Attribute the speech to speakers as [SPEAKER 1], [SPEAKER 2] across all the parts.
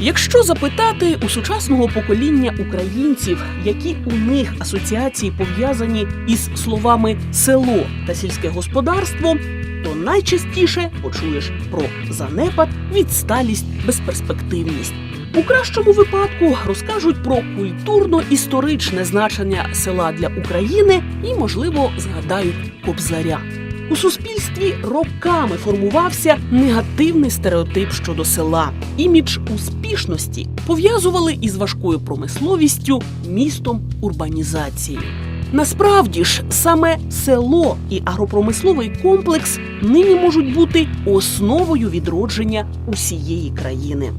[SPEAKER 1] Якщо запитати у сучасного покоління українців, які у них асоціації пов'язані із словами село та сільське господарство, то найчастіше почуєш про занепад, відсталість, безперспективність. У кращому випадку розкажуть про культурно-історичне значення села для України і, можливо, згадають кобзаря. У суспільстві роками формувався негативний стереотип щодо села. Імідж успішності пов'язували із важкою промисловістю, містом, урбанізацією. Насправді ж саме село і агропромисловий комплекс нині можуть бути основою відродження усієї країни.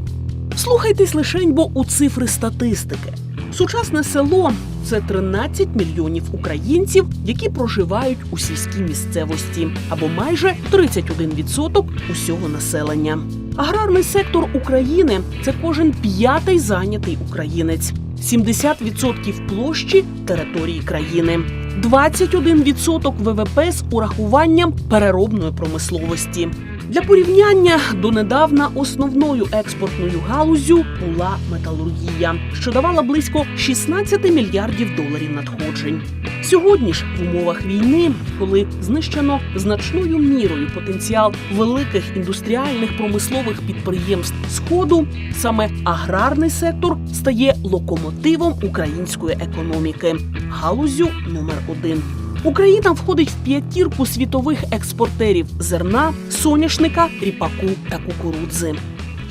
[SPEAKER 1] Слухайтесь лишень, бо у цифри статистики. Сучасне село це 13 мільйонів українців, які проживають у сільській місцевості, або майже 31% усього населення. Аграрний сектор України це кожен п'ятий зайнятий українець, 70% площі території країни, 21% ВВП з урахуванням переробної промисловості. Для порівняння донедавна основною експортною галузю була металургія, що давала близько 16 мільярдів доларів надходжень. Сьогодні ж в умовах війни, коли знищено значною мірою потенціал великих індустріальних промислових підприємств Сходу, саме аграрний сектор стає локомотивом української економіки, галузю номер один. Україна входить в п'ятірку світових експортерів зерна, соняшника, ріпаку та кукурудзи.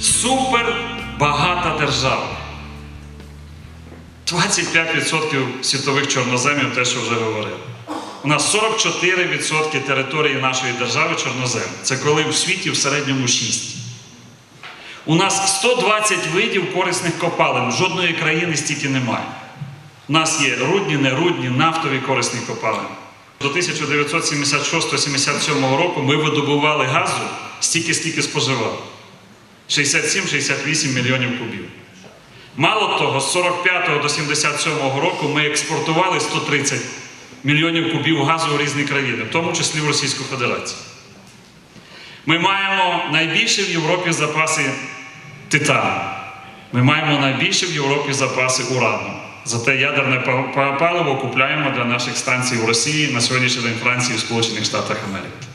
[SPEAKER 2] Супер багата держава. 25% світових чорноземів, те, що вже говорили. У нас 44% території нашої держави чорнозем. Це коли в світі в середньому 6. У нас 120 видів корисних копалин. Жодної країни стільки немає. У нас є рудні, нерудні, нафтові корисні копалини. До 1976-77 року ми видобували газу стільки, скільки споживали. 67-68 мільйонів кубів. Мало того, з 45 до 77 року ми експортували 130 мільйонів кубів газу в різні країни, в тому числі в Російську Федерацію. Ми маємо найбільші в Європі запаси титану. Ми маємо найбільші в Європі запаси урану. Зате ядерне па- па- паливо купляємо для наших станцій в Росії, на сьогоднішній день Франції і Сполучених Штатах Америки.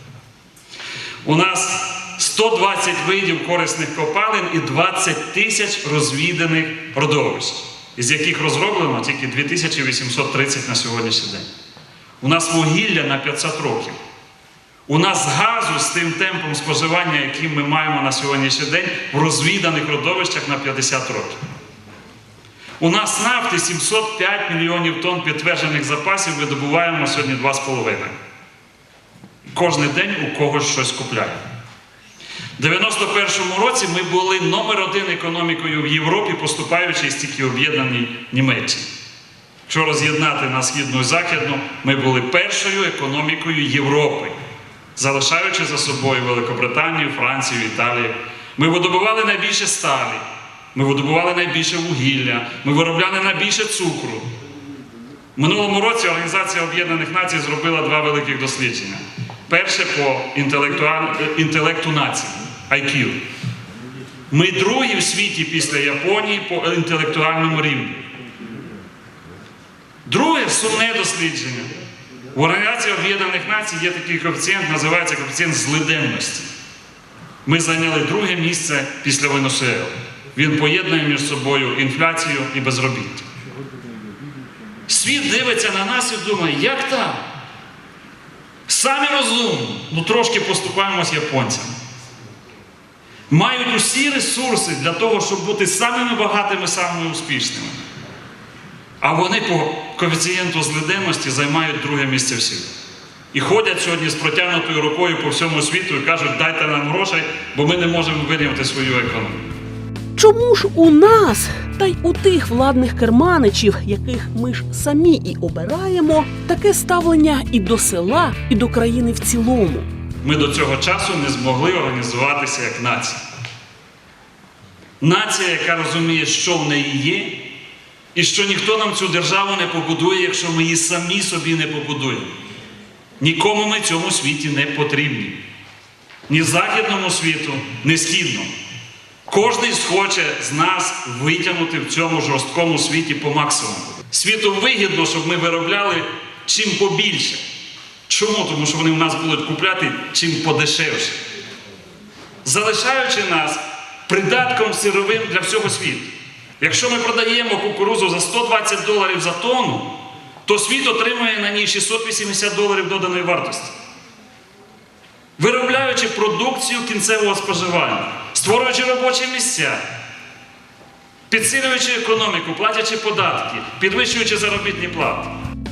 [SPEAKER 2] У нас 120 видів корисних копалин і 20 тисяч розвіданих родовищ, із яких розроблено тільки 2830 на сьогоднішній день. У нас вугілля на 500 років. У нас газу з тим темпом споживання, яким ми маємо на сьогоднішній день, в розвіданих родовищах на 50 років. У нас нафти 705 мільйонів тонн підтверджених запасів видобуваємо сьогодні 2,5. Кожен день у когось щось купляємо. У 91-му році ми були номер один економікою в Європі, поступаючи з тільки об'єднаній Німеччині. Якщо роз'єднати на східну і західну, ми були першою економікою Європи, залишаючи за собою Великобританію, Францію, Італію. Ми видобували найбільше сталі, ми видобували найбільше вугілля, ми виробляли найбільше цукру. Минулому році Організація Об'єднаних Націй зробила два великих дослідження. Перше по інтелекту нації IQ. Ми другі в світі після Японії по інтелектуальному рівні. Друге сумне дослідження. В Організації Об'єднаних Націй є такий коефіцієнт, називається коефіцієнт злиденності. Ми зайняли друге місце після Венесуели. Він поєднує між собою інфляцію і безробіття. Світ дивиться на нас і думає, як так? Самі розумні, ну трошки поступаємось японцям. Мають усі ресурси для того, щоб бути самими багатими, самими успішними. А вони по коефіцієнту злиденності займають друге місце в світі. І ходять сьогодні з протягнутою рукою по всьому світу і кажуть, дайте нам грошей, бо ми не можемо вирівняти свою економіку.
[SPEAKER 1] Чому ж у нас та й у тих владних керманичів, яких ми ж самі і обираємо, таке ставлення і до села, і до країни в цілому?
[SPEAKER 2] Ми до цього часу не змогли організуватися як нація. Нація, яка розуміє, що в неї є, і що ніхто нам цю державу не побудує, якщо ми її самі собі не побудуємо. Нікому ми цьому світі не потрібні. Ні західному світу, ні східному. Кожний схоче з нас витягнути в цьому жорсткому світі по максимуму. Світу вигідно, щоб ми виробляли чим побільше. Чому? Тому що вони в нас будуть купляти чим подешевше, залишаючи нас придатком сировим для всього світу. Якщо ми продаємо кукурузу за 120 доларів за тонну, то світ отримує на ній 680 доларів доданої вартості. Виробляючи продукцію кінцевого споживання, створюючи робочі місця, підсилюючи економіку, платячи податки, підвищуючи заробітні плати.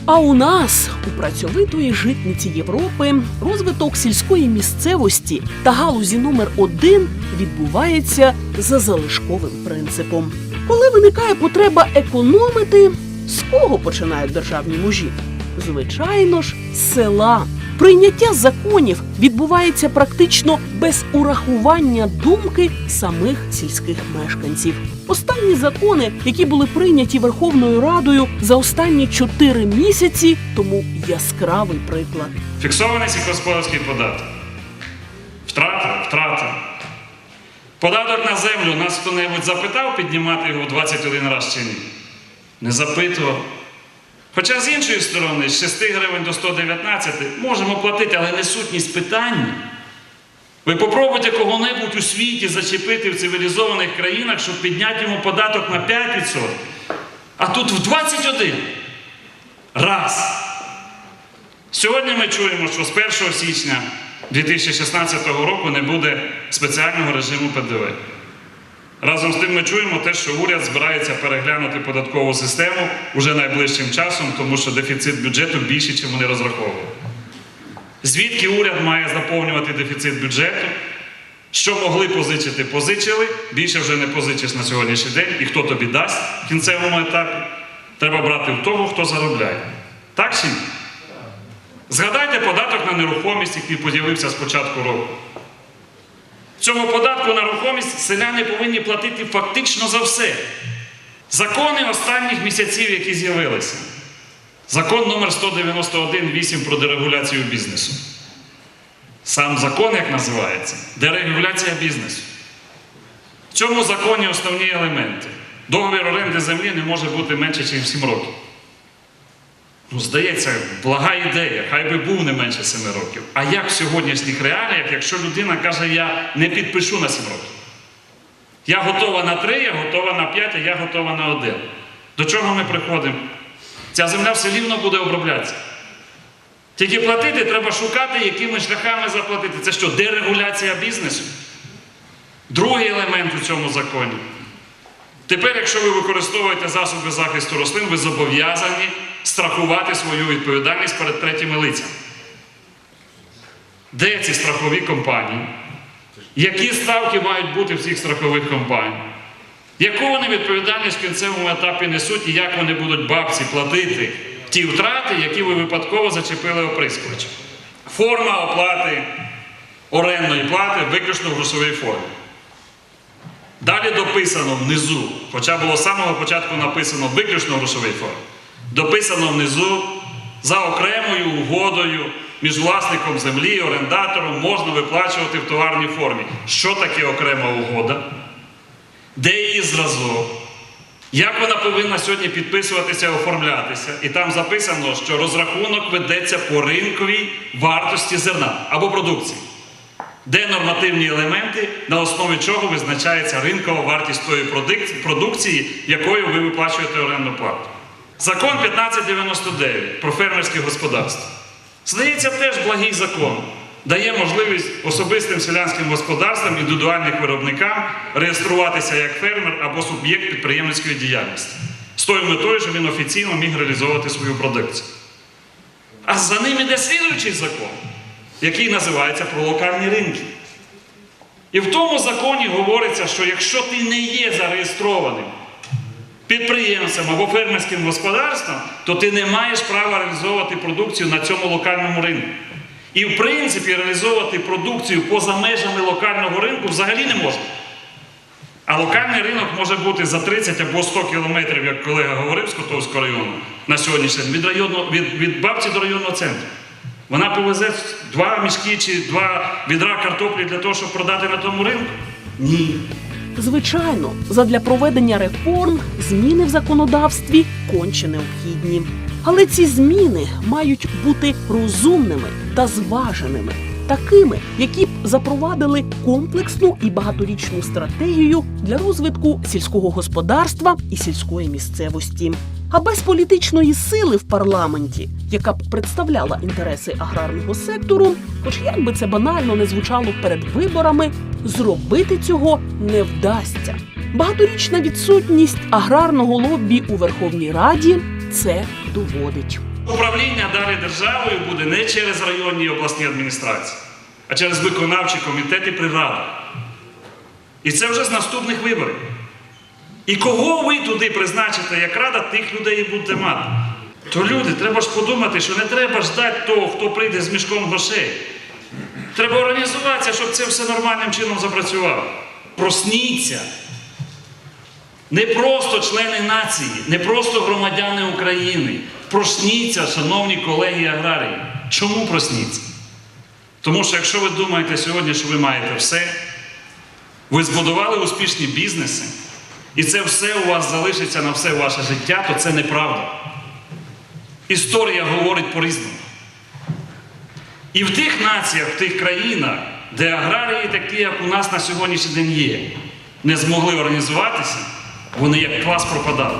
[SPEAKER 1] А у нас, у працьовитої житниці Європи, розвиток сільської місцевості та галузі номер один відбувається за залишковим принципом. Коли виникає потреба економити, з кого починають державні мужі? Звичайно ж, з села. Прийняття законів відбувається практично без урахування думки самих сільських мешканців. Останні закони, які були прийняті Верховною Радою за останні чотири місяці, тому яскравий приклад.
[SPEAKER 2] Фіксований сільськогосподарський податок. Втрата, втрата. Податок на землю нас хто-небудь запитав піднімати його 21 раз чи ні? Не запитував. Хоча з іншої сторони, з 6 гривень до 119 можемо платити, але не сутність питання. Ви попробуйте кого-небудь у світі зачепити в цивілізованих країнах, щоб підняти йому податок на 5%, а тут в 21. Раз. Сьогодні ми чуємо, що з 1 січня 2016 року не буде спеціального режиму ПДВ. Разом з тим ми чуємо те, що уряд збирається переглянути податкову систему уже найближчим часом, тому що дефіцит бюджету більший, чим вони розраховували. Звідки уряд має заповнювати дефіцит бюджету? Що могли позичити, позичили. Більше вже не позичиш на сьогоднішній день, і хто тобі дасть в кінцевому етапі. Треба брати в того, хто заробляє. Так чи ні? Згадайте податок на нерухомість, який з'явився з початку року. В цьому податку на нерухомість селяни повинні платити фактично за все. Закони останніх місяців, які з'явилися. Закон номер 191.8 про дерегуляцію бізнесу. Сам закон, як називається, дерегуляція бізнесу. В цьому законі основні елементи. Договір оренди землі не може бути менше, ніж 7 років. Ну, здається, блага ідея, хай би був не менше 7 років. А як в сьогоднішніх реаліях, якщо людина каже, я не підпишу на 7 років? Я готова на 3, я готова на 5, а я готова на 1. До чого ми приходимо? Ця земля все рівно буде оброблятися. Тільки платити треба шукати, якими шляхами заплатити. Це що, дерегуляція бізнесу? Другий елемент у цьому законі. Тепер, якщо ви використовуєте засоби захисту рослин, ви зобов'язані страхувати свою відповідальність перед третіми лицями. Де ці страхові компанії? Які ставки мають бути в цих страхових компаній? Яку вони відповідальність в кінцевому етапі несуть і як вони будуть бабці платити ті втрати, які ви випадково зачепили оприскувачем? Форма оплати орендної плати виключно в грошовій формі. Далі дописано внизу, хоча було з самого початку написано виключно в грошовій формі, дописано внизу за окремою угодою між власником землі і орендатором можна виплачувати в товарній формі. Що таке окрема угода? Де її зразок? Як вона повинна сьогодні підписуватися і оформлятися? І там записано, що розрахунок ведеться по ринковій вартості зерна або продукції. Де нормативні елементи, на основі чого визначається ринкова вартість тої продукції, якою ви виплачуєте орендну плату. Закон 1599 про фермерське господарство. Здається, теж благий закон. Дає можливість особистим селянським господарствам, індивідуальним виробникам реєструватися як фермер або суб'єкт підприємницької діяльності з тою метою, щоб він офіційно міг реалізовувати свою продукцію. А за ним іде слідуючий закон, який називається про локальні ринки. І в тому законі говориться, що якщо ти не є зареєстрованим підприємцем або фермерським господарством, то ти не маєш права реалізовувати продукцію на цьому локальному ринку. І в принципі реалізовувати продукцію поза межами локального ринку взагалі не можна. А локальний ринок може бути за 30 або 100 кілометрів, як колега говорив з Котовського району на сьогоднішній день, від, районного, від, від бабці до районного центру. Вона повезе два мішки чи два відра картоплі для того, щоб продати на тому ринку? Ні.
[SPEAKER 1] звичайно, задля проведення реформ зміни в законодавстві конче необхідні. Але ці зміни мають бути розумними та зваженими, такими, які б запровадили комплексну і багаторічну стратегію для розвитку сільського господарства і сільської місцевості. А без політичної сили в парламенті, яка б представляла інтереси аграрного сектору, хоч як би це банально не звучало перед виборами, зробити цього не вдасться. Багаторічна відсутність аграрного лобі у Верховній Раді це доводить.
[SPEAKER 2] Управління далі державою буде не через районні і обласні адміністрації, а через виконавчі комітети при радах. І це вже з наступних виборів. І кого ви туди призначите як рада, тих людей і будете мати. То люди, треба ж подумати, що не треба ждати того, хто прийде з мішком грошей. Треба організуватися, щоб це все нормальним чином запрацювало. Просніться. Не просто члени нації, не просто громадяни України. Просніться, шановні колеги аграрії. Чому просніться? Тому що якщо ви думаєте сьогодні, що ви маєте все, ви збудували успішні бізнеси, і це все у вас залишиться на все ваше життя, то це неправда. Історія говорить по-різному. І в тих націях, в тих країнах, де аграрії такі, як у нас на сьогоднішній день є, не змогли організуватися, вони як клас пропадали.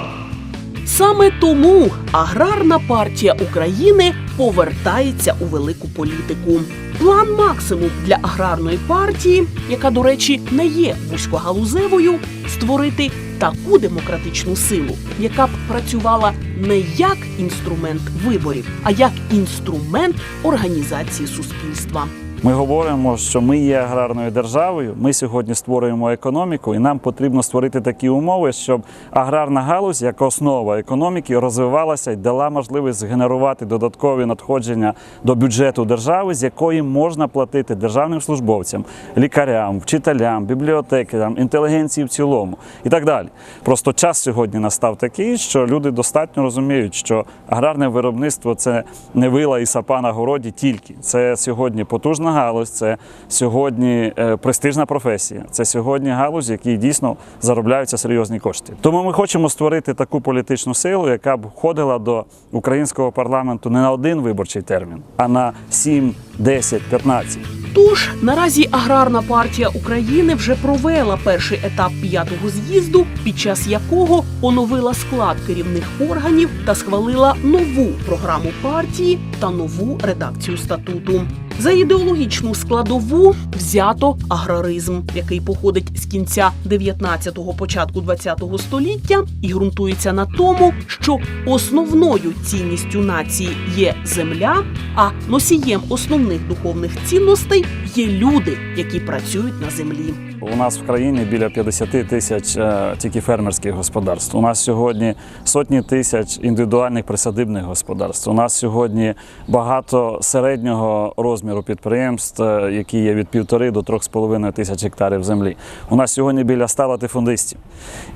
[SPEAKER 1] Саме тому аграрна партія України повертається у велику політику. План максимум для аграрної партії, яка, до речі, не є вузькогалузевою, створити таку демократичну силу, яка б працювала не як інструмент виборів, а як інструмент організації суспільства.
[SPEAKER 3] Ми говоримо, що ми є аграрною державою. Ми сьогодні створюємо економіку, і нам потрібно створити такі умови, щоб аграрна галузь як основа економіки розвивалася і дала можливість згенерувати додаткові надходження до бюджету держави, з якої можна платити державним службовцям, лікарям, вчителям, бібліотекарям, інтелігенції в цілому і так далі. Просто час сьогодні настав такий, що люди достатньо розуміють, що аграрне виробництво це не вила і сапа на городі тільки. Це сьогодні потужна галузь, це сьогодні е, престижна професія. Це сьогодні галузь, в якій дійсно заробляються серйозні кошти. Тому ми хочемо створити таку політичну силу, яка б входила до українського парламенту не на один виборчий термін, а на 7, 10, 15.
[SPEAKER 1] Тож наразі аграрна партія України вже провела перший етап п'ятого з'їзду, під час якого оновила склад керівних органів та схвалила нову програму партії та нову редакцію статуту. За ідеологічну складову взято аграризм, який походить з кінця 19-го, початку 20-го століття і ґрунтується на тому, що основною цінністю нації є земля, а носієм основних духовних цінностей є люди, які працюють на землі.
[SPEAKER 3] У нас в країні біля 50 тисяч е, тільки фермерських господарств. У нас сьогодні сотні тисяч індивідуальних присадибних господарств. У нас сьогодні багато середнього розміру підприємств, е, які є від півтори до трьох з половиною тисяч гектарів землі. У нас сьогодні біля ста латифундистів.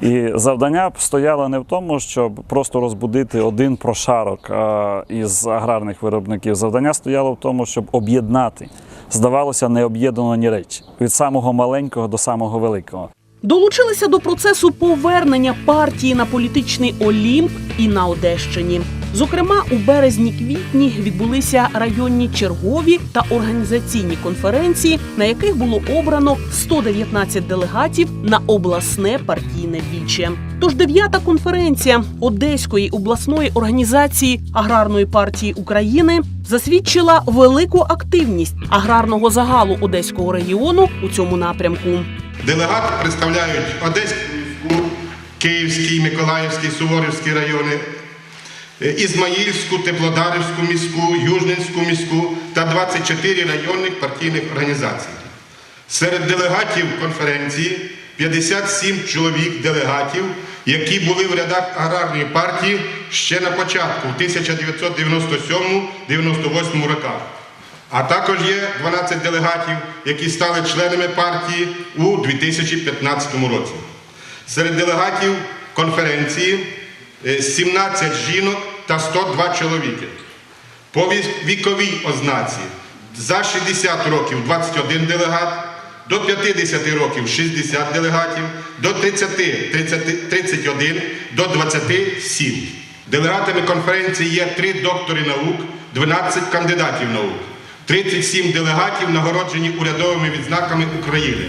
[SPEAKER 3] І завдання стояло не в тому, щоб просто розбудити один прошарок е, із аграрних виробників. Завдання стояло в тому, щоб об'єднати. Здавалося, необ'єднані речі від самого маленького до самого великого.
[SPEAKER 1] Долучилися до процесу повернення партії на політичний Олімп і на Одещині. Зокрема, у березні-квітні відбулися районні чергові та організаційні конференції, на яких було обрано 119 делегатів на обласне партійне віче. Тож дев'ята конференція Одеської обласної організації аграрної партії України засвідчила велику активність аграрного загалу одеського регіону у цьому напрямку.
[SPEAKER 4] Делегати представляють Одеську Київський, Миколаївський, Суворівський райони, Ізмаїльську, Теплодарівську міську, Южненську міську та 24 районних партійних організацій. Серед делегатів конференції 57 чоловік делегатів, які були в рядах аграрної партії ще на початку, в 1997-98 роках. А також є 12 делегатів, які стали членами партії у 2015 році. Серед делегатів конференції е, 17 жінок та 102 чоловіки. По віковій ознаці за 60 років 21 делегат, до 50 років 60 делегатів, до 30, 30 31, до 27. Делегатами конференції є 3 доктори наук, 12 кандидатів наук, 37 делегатів нагороджені урядовими відзнаками України.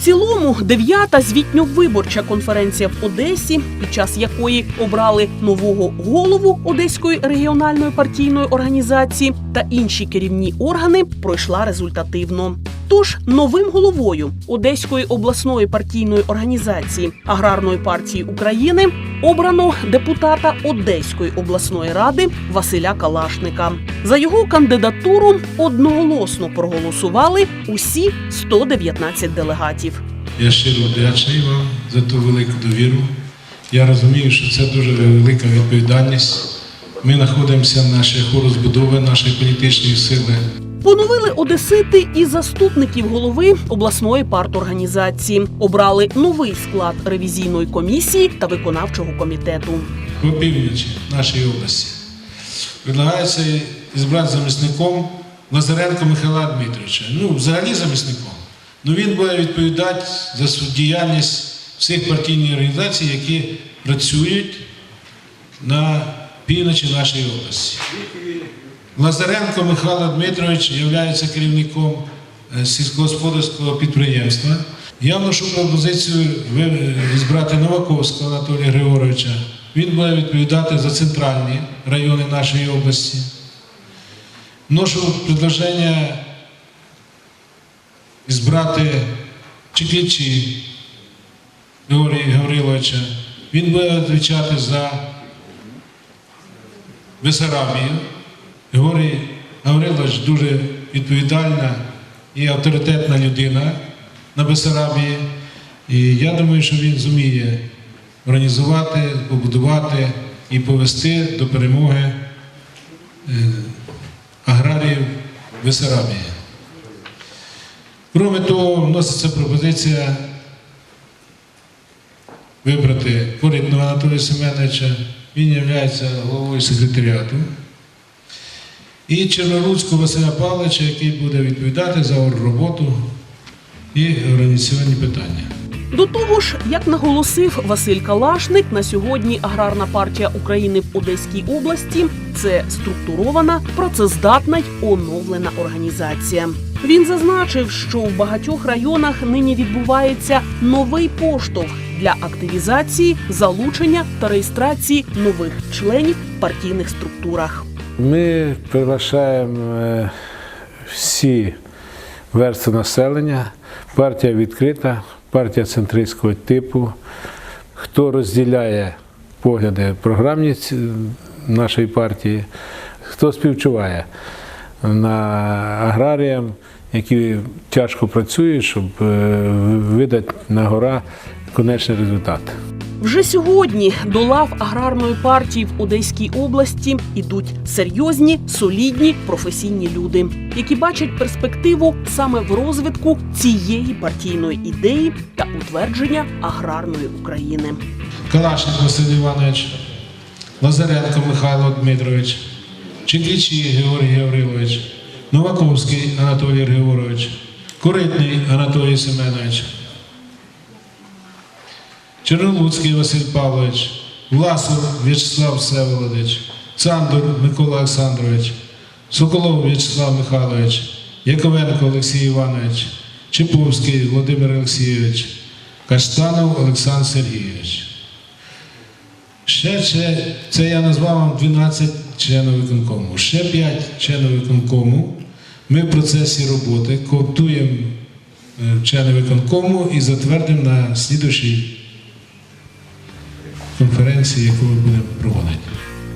[SPEAKER 1] Цілому дев'ята звітньо-виборча конференція в Одесі, під час якої обрали нового голову Одеської регіональної партійної організації та інші керівні органи, пройшла результативно. Тож новим головою Одеської обласної партійної організації Аграрної партії України обрано депутата Одеської обласної ради Василя Калашника. За його кандидатуру одноголосно проголосували усі 119 делегатів.
[SPEAKER 5] Я щиро вдячний вам за ту велику довіру. Я розумію, що це дуже велика відповідальність. Ми знаходимося на шляху розбудови нашої політичної сили.
[SPEAKER 1] Поновили одесити і заступників голови обласної парторганізації. Обрали новий склад ревізійної комісії та виконавчого комітету.
[SPEAKER 5] По північі нашої області. Предлагається ізбрати замісником Лазаренко Михайла Дмитровича. Ну, взагалі замісником. Ну він буде відповідати за діяльність всіх партійних організацій, які працюють на півночі нашої області. Лазаренко Михайло Дмитрович є керівником е, сільськогосподарського підприємства. Я вношу пропозицію ви- збрати Новаковського Анатолія Григоровича. Він буде відповідати за центральні райони нашої області. Вношу предложення збрати Чеклічі Георгія Гавриловича. Він буде відповідати за Бесарабію. Георгій Гаврилович дуже відповідальна і авторитетна людина на Бесарабії. І я думаю, що він зуміє організувати, побудувати і повести до перемоги е, аграріїв Бесарабії. Кроме того, вноситься пропозиція вибрати Корітного Анатолія Семеновича. Він є головою секретаріату. І Чорноруцького Василя Павловича, який буде відповідати за роботу і організаційні питання.
[SPEAKER 1] До того ж, як наголосив Василь Калашник, на сьогодні аграрна партія України в Одеській області це структурована, працездатна й оновлена організація. Він зазначив, що в багатьох районах нині відбувається новий поштовх для активізації, залучення та реєстрації нових членів в партійних структурах.
[SPEAKER 6] Ми приглашаємо е, всі верстви населення. Партія відкрита, партія центристського типу. Хто розділяє погляди програмні нашої партії, хто співчуває на аграріям, які тяжко працюють, щоб е, видати на гора конечний результат.
[SPEAKER 1] Вже сьогодні до лав аграрної партії в Одеській області ідуть серйозні, солідні, професійні люди, які бачать перспективу саме в розвитку цієї партійної ідеї та утвердження аграрної України.
[SPEAKER 5] Калашник Василь Іванович, Лазаренко Михайло Дмитрович, Чеклічі Георгій Гаврилович, Новаковський Анатолій Григорович, Коритний Анатолій Семенович, Чернолуцький Василь Павлович, Власов В'ячеслав Всеволодович, Цандур Микола Олександрович, Соколов В'ячеслав Михайлович, Яковенко Олексій Іванович, Чеповський Володимир Олексійович, Каштанов Олександр Сергійович. Ще, ще це я назвав вам 12 членів виконкому. Ще 5 членів виконкому. Ми в процесі роботи коптуємо е, члени виконкому і затвердимо на слідущій конференції, яку ми будемо проводити.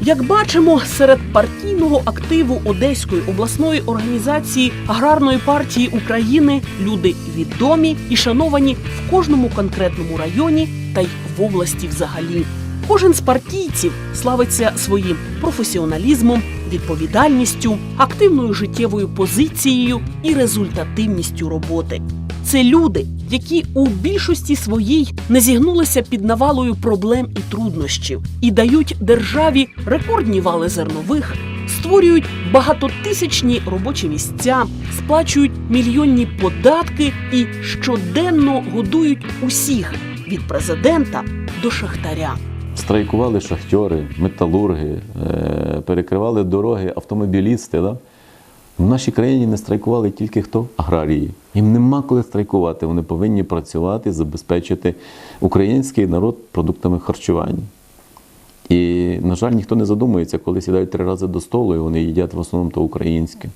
[SPEAKER 1] Як бачимо, серед партійного активу Одеської обласної організації аграрної партії України люди відомі і шановані в кожному конкретному районі та й в області взагалі. Кожен з партійців славиться своїм професіоналізмом, відповідальністю, активною життєвою позицією і результативністю роботи. Це люди, які у більшості своїй не зігнулися під навалою проблем і труднощів і дають державі рекордні вали зернових, створюють багатотисячні робочі місця, сплачують мільйонні податки і щоденно годують усіх від президента до шахтаря.
[SPEAKER 7] Страйкували шахтери, металурги, е, перекривали дороги, автомобілісти. Да? В нашій країні не страйкували тільки хто? Аграрії. Їм нема коли страйкувати. Вони повинні працювати, забезпечити український народ продуктами харчування. І, на жаль, ніхто не задумується, коли сідають три рази до столу, і вони їдять в основному то українське.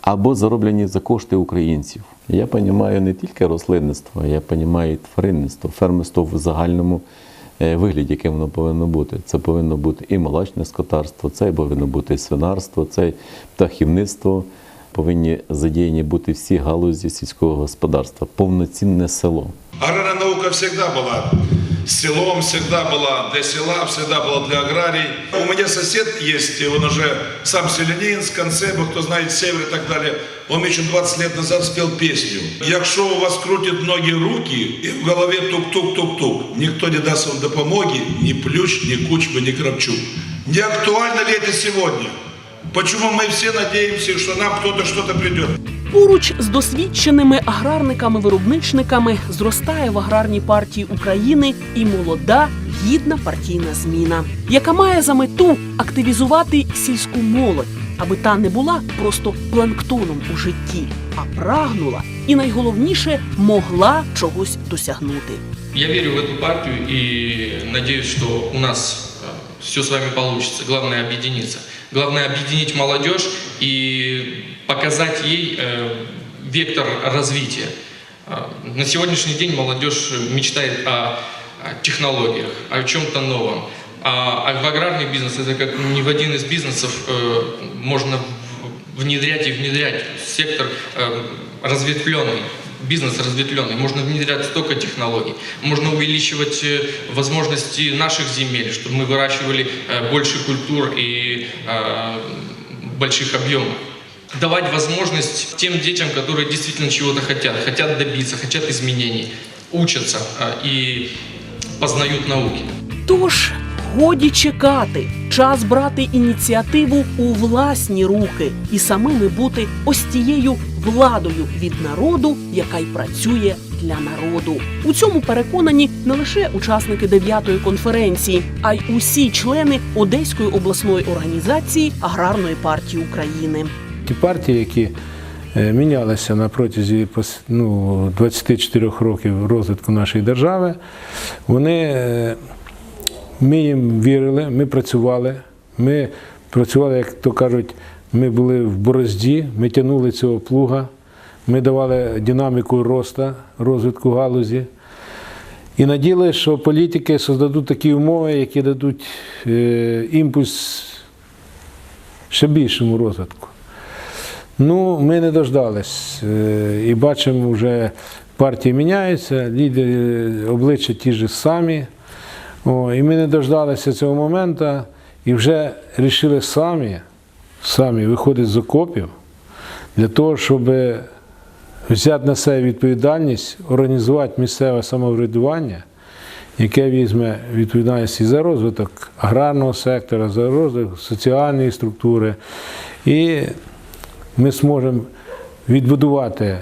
[SPEAKER 7] Або зароблені за кошти українців. Я розумію не тільки рослинництво, я розумію і тваринництво, фермерство в загальному е, вигляді, яким воно повинно бути. Це повинно бути і молочне скотарство, це повинно бути і свинарство, це і птахівництво Повинні задіяні бути всі галузі сільського господарства, повноцінне село.
[SPEAKER 8] Аграрная наука всегда была селом, всегда была для села, всегда была для аграрий. У меня сосед есть, он уже сам селянин с концеба, кто знает север и так далее. Он еще 20 лет назад спел песню. Якщо у вас крутят ноги руки, и в голове тук-тук-тук-тук, никто не даст вам допомоги, ни Плющ, ни Кучма, ни Кравчук. Не актуально ли это сегодня? Почему мы все надеемся, что нам кто-то что-то придет?
[SPEAKER 1] Поруч з досвідченими аграрниками-виробничниками зростає в аграрній партії України і молода гідна партійна зміна, яка має за мету активізувати сільську молодь, аби та не була просто планктоном у житті, а прагнула і найголовніше могла чогось досягнути.
[SPEAKER 9] Я верю в эту партию и надеюсь, что у нас все с вами получится. Главное объединиться. Главное объединить молодежь и показать ей э, вектор развития. Э, На сегодняшний день молодежь мечтает о, технологиях, о чем-то новом. А, а в аграрный бизнес это как ни в один из бизнесов э, можно внедрять и внедрять. Сектор разветвленный, бизнес разветвленный. Можно внедрять столько технологий. Можно увеличивать э, возможности наших земель, чтобы мы выращивали э, больше культур и э, больших объемов. Давать возможность тем детям, которые действительно чего-то хотят, хотят добиться, хотят изменений, учатся э, и познают науки.
[SPEAKER 1] Тож годі чекати, час брати ініціативу у власні руки і самими бути ось тією владою від народу, яка й працює для народу. У цьому переконані не лише учасники дев'ятої конференції, а й усі члени Одеської обласної організації аграрної партії України.
[SPEAKER 5] Ті партії, які е, мінялися на протязі ну, 24 років розвитку нашої держави, вони, е, ми їм вірили, ми працювали. Ми працювали, як то кажуть, ми були в борозді, ми тягнули цього плуга, ми давали динаміку росту, розвитку галузі. І наділи, що політики создадуть такі умови, які дадуть е, імпульс ще більшому розвитку. Ну, ми не дождались. Е, І бачимо, вже партії міняються, лідери обличчя ті ж самі. О, і ми не дождалися цього моменту і вже вирішили самі, самі виходити з окопів для того, щоб взяти на себе відповідальність, організувати місцеве самоврядування, яке візьме відповідальність і за розвиток аграрного сектора, за розвиток соціальної структури. І ми зможемо відбудувати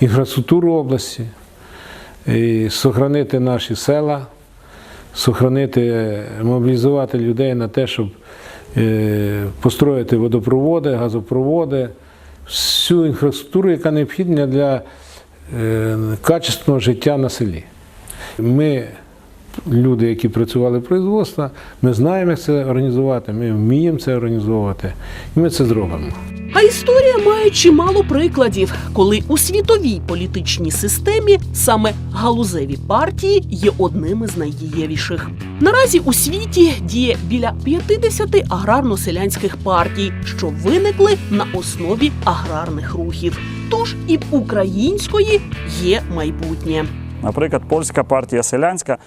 [SPEAKER 5] інфраструктуру області, і сохранити наші села, сохранити, мобілізувати людей на те, щоб построїти водопроводи, газопроводи, всю інфраструктуру, яка необхідна для е, качественного життя на селі. Ми, люди, які працювали в производстві, ми знаємо, як це організувати, ми вміємо це організовувати, і ми це зробимо.
[SPEAKER 1] А історія має чимало прикладів, коли у світовій політичній системі саме галузеві партії є одними з найдієвіших. Наразі у світі діє біля 50 аграрно-селянських партій, що виникли на основі аграрних рухів. Тож і в української є майбутнє.
[SPEAKER 2] Наприклад, польська партія селянська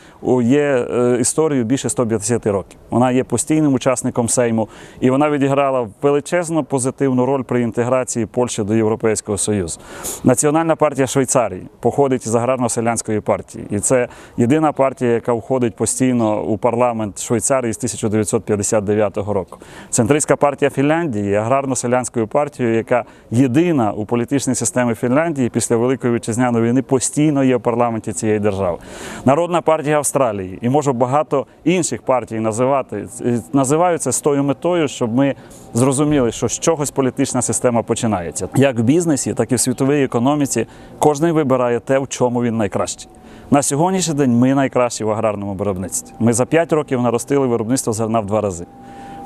[SPEAKER 2] є е, історією більше 150 років. Вона є постійним учасником Сейму, і вона відіграла величезну позитивну роль при інтеграції Польщі до Європейського Союзу. Національна партія Швейцарії походить із аграрно-селянської партії, і це єдина партія, яка входить постійно у парламент Швейцарії з 1959 року. Центристська партія Фінляндії є аграрно-селянською партією, яка єдина у політичній системі Фінляндії після Великої вітчизняної війни постійно є в парламенті цієї держави. Народна партія Австралії і можу багато інших партій називати. називаються з тою метою, щоб ми зрозуміли, що з чогось політична система починається. Як в бізнесі, так і в світовій економіці кожен вибирає те, в чому він найкращий. На сьогоднішній день ми найкращі в аграрному виробництві. Ми за 5 років наростили виробництво зерна в два рази.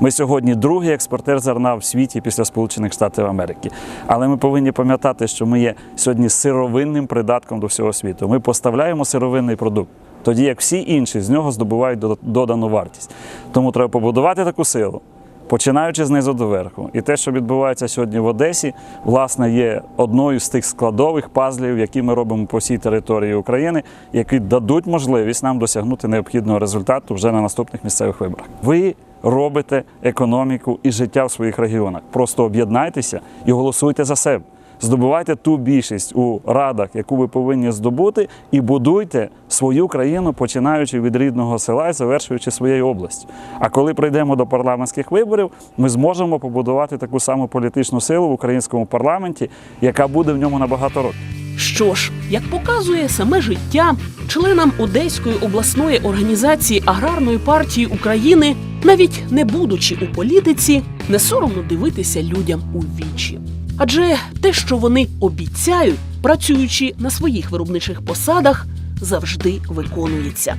[SPEAKER 2] Ми сьогодні другий експортер зерна в світі після Сполучених Штатів Америки. Але ми повинні пам'ятати, що ми є сьогодні сировинним придатком до всього світу. Ми поставляємо сировинний продукт, тоді як всі інші з нього здобувають дода- додану вартість. Тому треба побудувати таку силу. Починаючи знизу до верху, і те, що відбувається сьогодні в Одесі, власне, є одною з тих складових пазлів, які ми робимо по всій території України, які дадуть можливість нам досягнути необхідного результату вже на наступних місцевих виборах. Ви робите економіку і життя в своїх регіонах. Просто об'єднайтеся і голосуйте за себе. Здобувайте ту більшість у радах, яку ви повинні здобути, і будуйте свою країну, починаючи від рідного села і завершуючи своєю областю. А коли прийдемо до парламентських виборів, ми зможемо побудувати таку саму політичну силу в українському парламенті, яка буде в ньому на багато років.
[SPEAKER 1] Що ж, як показує саме життя, членам Одеської обласної організації аграрної партії України, навіть не будучи у політиці, не соромно дивитися людям у вічі. Адже те, що вони обіцяють, працюючи на своїх виробничих посадах, завжди виконується.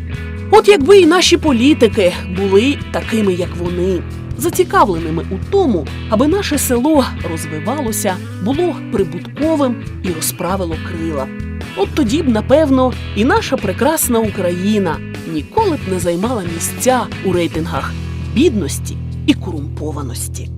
[SPEAKER 1] От якби і наші політики були такими, як вони, зацікавленими у тому, аби наше село розвивалося, було прибутковим і розправило крила. От тоді б, напевно, і наша прекрасна Україна ніколи б не займала місця у рейтингах бідності і корумпованості.